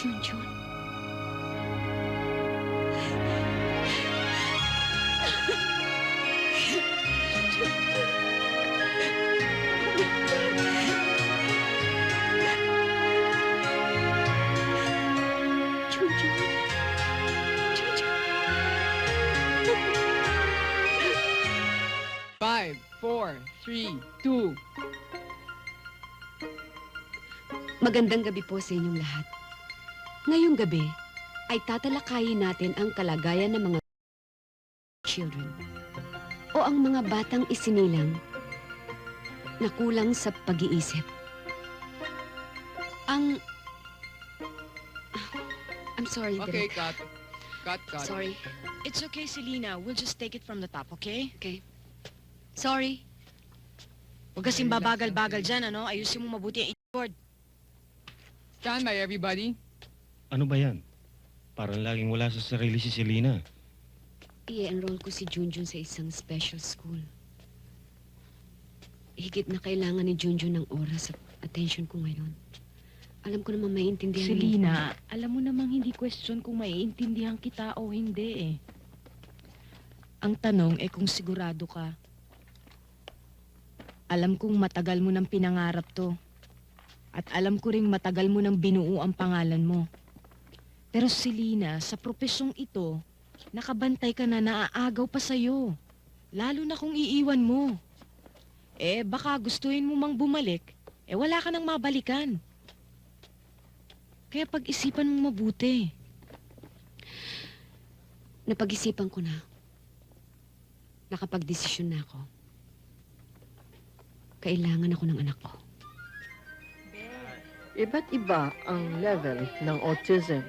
Junjun. Five, four, three, two. Magandang gabi po sa inyong lahat. Ngayong gabi ay tatalakayin natin ang kalagayan ng mga children o ang mga batang isinilang na kulang sa pag-iisip. Ang... I'm sorry, Okay, cut. Cut, cut. Sorry. It's okay, Selena. We'll just take it from the top, okay? Sorry. Huwag kasing babagal-bagal dyan, ano? Ayusin mo mabuti ang board. Stand by, everybody. Ano ba yan? Parang laging wala sa sarili si Selena. I-enroll ko si Junjun sa isang special school. Higit na kailangan ni Junjun ng oras at attention ko ngayon. Alam ko naman maiintindihan mo. Selena, alam mo namang hindi question kung maiintindihan kita o hindi eh. Ang tanong eh kung sigurado ka. Alam kong matagal mo nang pinangarap to. At alam ko ring matagal mo nang binuo ang pangalan mo. Pero Selena, sa propesyong ito, nakabantay ka na naaagaw pa sa'yo. Lalo na kung iiwan mo. Eh, baka gustuin mo mang bumalik, eh wala ka nang mabalikan. Kaya pag-isipan mo mabuti. Napag-isipan ko na. Nakapag-desisyon na ako. Kailangan ako ng anak ko. Iba't iba ang level ng autism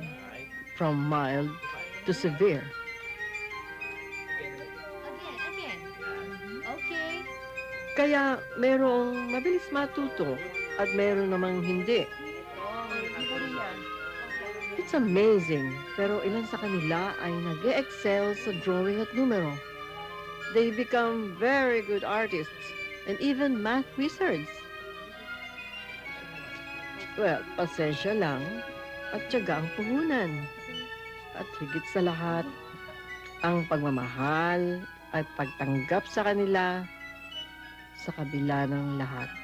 from mild to severe. Kaya merong mabilis matuto at meron namang hindi. It's amazing, pero ilan sa kanila ay nag excel sa drawing at numero. They become very good artists and even math wizards. Well, pasensya lang at tiyaga ang puhunan. At higit sa lahat, ang pagmamahal at pagtanggap sa kanila sa kabila ng lahat.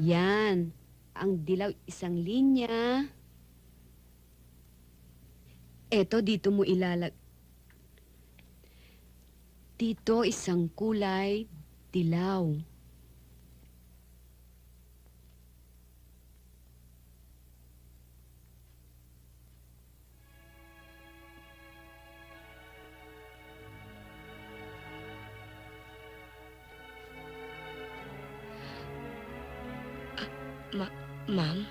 Yan. Ang dilaw isang linya. Eto, dito mo ilalag. Dito isang kulay dilaw. Ma'am?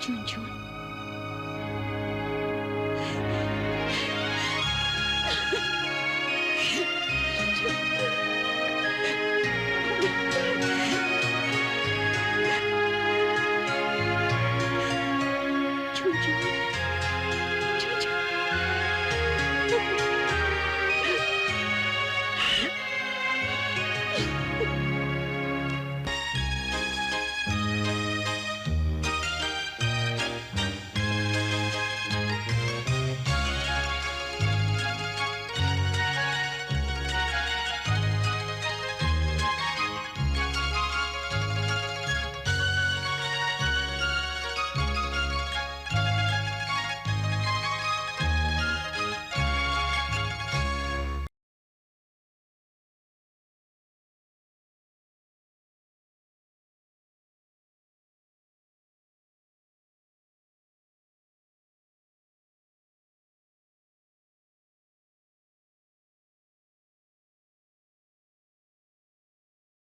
Junjun.